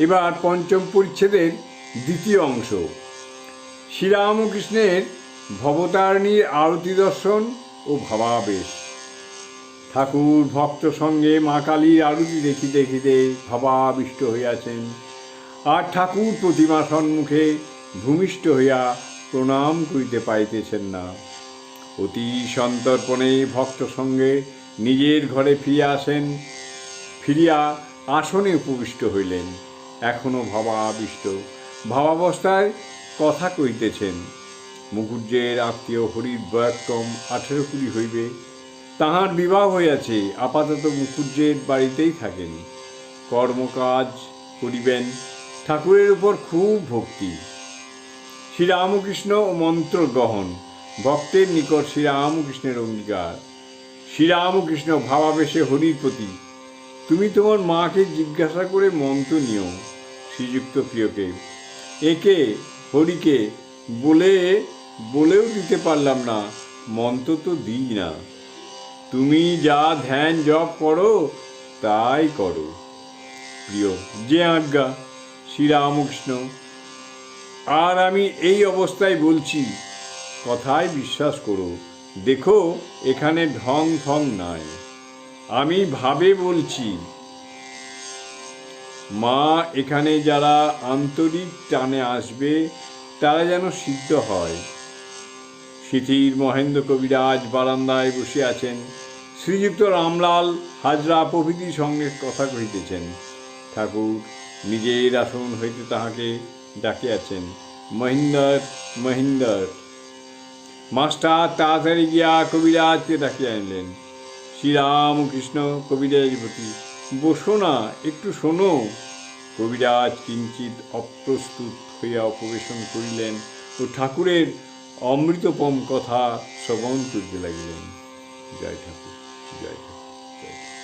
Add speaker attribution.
Speaker 1: এবার পঞ্চম পরিচ্ছেদের দ্বিতীয় অংশ। শ্রীরামকৃষ্ণের ভবতারিণীর আরতি দর্শন ও ভাবাবেশ। ঠাকুর ভক্ত সঙ্গে মা কালীর আরতি দেখিতে দেখিতে ভাবাবিষ্ট হইয়াছেন। আর ঠাকুর প্রতিমা সম্মুখে ভূমিষ্ঠ হইয়া প্রণাম করিতে পাইতেছেন না। অতি সন্তর্পণে ভক্ত সঙ্গে নিজের ঘরে ফিরিয়া আসেন, ফিরিয়া আসনে উপবিষ্ট হইলেন। এখনও ভাবাবিষ্ট। ভাবাবস্থায় কথা কইতেছেন। মুখুজ্জের আত্মীয় হরির বয়ক্রম আঠেরো কুড়ি হইবে। তাহার বিবাহ হইয়াছে, আপাতত মুখুজ্জের বাড়িতেই থাকেন। কর্মকাজ করিবেন, ঠাকুরের উপর খুব ভক্তি। শ্রীরামকৃষ্ণ ও মন্ত্র গ্রহণ, ভক্তের নিকট শ্রীরামকৃষ্ণের অঙ্গীকার। শ্রীরামকৃষ্ণ ভাবাবেশে হরির প্রতি। তুমি তোমার মাকে জিজ্ঞাসা করে মন্ত্র নিও। শ্রীযুক্ত প্রিয়কে। একে হরিকে বলে, বলেও দিতে পারলাম না, মন্ত্র তো দিই না। তুমি যা ধ্যান জপ করো, তাই করো। প্রিয়, যে আজ্ঞা, শ্রীরামকৃষ্ণ। আর আমি এই অবস্থায় বলছি, কথায় বিশ্বাস করো, দেখো এখানে ঢং ঢং নাই। আমি ভাবে বলছি মা এখানে যারা আন্তরিক টানে আসবে, তারা যেন সিদ্ধ হয়। সিথির মহেন্দ্র কবিরাজ বারান্দায় বসে আছেন। শ্রীযুক্ত রামলাল হাজরা প্রভৃতির সঙ্গে কথা কহিতেছেন। ঠাকুর নিজের আসন হইতে তাহাকে ডাকিয়াছেন। মহিন্দর মহিন্দর। মাস্টার তাড়াতাড়ি গিয়া কবিরাজকে ডাকিয়া আনলেন। শ্রীরামকৃষ্ণ কবিরাজ প্রতি বসো না, একটু শোনো। কবিরাজ কিঞ্চিত অপ্রস্তুত হইয়া উপবেশন করিলেন ও ঠাকুরের অমৃতপম কথা শ্রবণ করিতে লাগিলেন। জয় ঠাকুর জয় ঠাকুর।